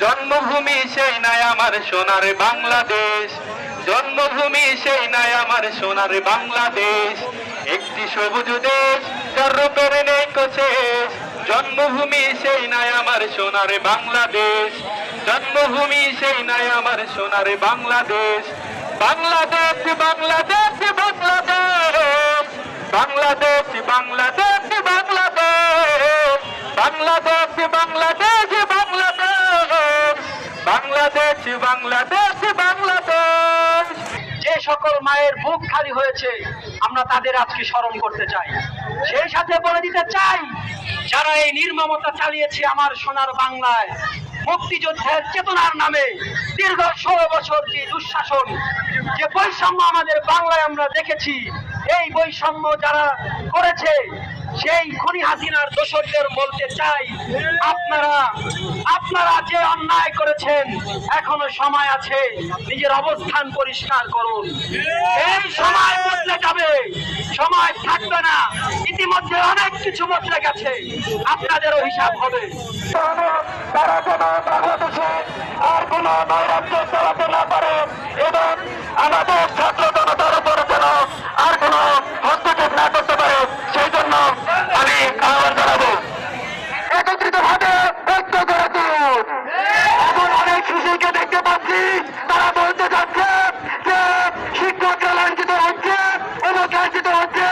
জন্মভূমি সেই নাই আমার সোনার বাংলাদেশ। জন্মভূমি সেই নাই আমার সোনার বাংলাদেশ। একটি সবুজ দেশ, যার নেই জন্মভূমি সেই নাই আমার সোনার বাংলাদেশ। জন্মভূমি সেই নাই আমার সোনার বাংলাদেশ। বাংলাদেশ বাংলাদেশ বাংলাদেশ। বাংলাদেশ বাংলাদেশ বাংলাদেশ। বাংলাদেশ বাংলাদেশ বাংলাদেশ বাংলাদেশ। যে সকল মায়ের বুক খালি হয়েছে, আমরা তাদের আজকে স্মরণ করতে চাই। সেই সাথে বলে দিতে চাই, যারা এই নির্মমতা চালিয়েছে আমার সোনার বাংলায়, মুক্তিযুদ্ধের চেতনার নামে দীর্ঘ ষোলো বছর যে দুঃশাসন, যে বৈষম্য আমাদের বাংলায় আমরা দেখেছি, এই বৈষম্য যারা করেছে সেই খনি হাসিনার দোষরদের বলতে চাই, আপনারা আপনারা যে অন্যায় করেছেন, এখনও সময় আছে, নিজের অবস্থান পরিষ্কার করুন। এই সময় বদলে যাবে, সময় থাকবে না, ইতিমধ্যে অনেক কিছু বদলে গেছে, আপনাদেরও হিসাব হবে। আর কোন আমাদের ছাত্র জনতার Walker!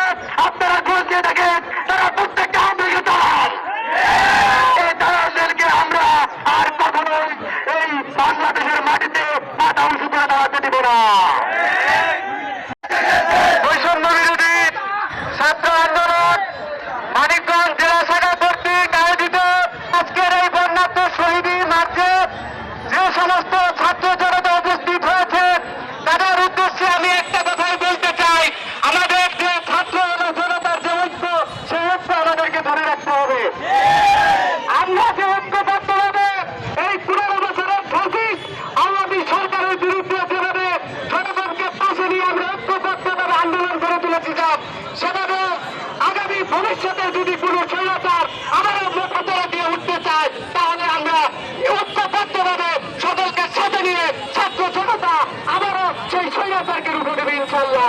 হবে আমরা যে ঐক্যবদ্ধভাবে এই পনেরো বছরের ফসিস আওয়ামী সরকারের বিরুদ্ধে যেভাবে জনগণকে পাশে নিয়ে আমরা ঐক্যবদ্ধভাবে আন্দোলন করে তুলেছি যাব সেভাবে আগামী ভবিষ্যতে যদি কোনো স্বৈরাচার আমাদের মোকাবেলা দিয়ে উঠতে চায়, তাহলে আমরা ঐক্যবদ্ধভাবে সকলকে সাথে নিয়ে ছাত্র জনতা আবারও সেই স্বৈরাচারকে রুখে দেবে ইনশাল্লাহ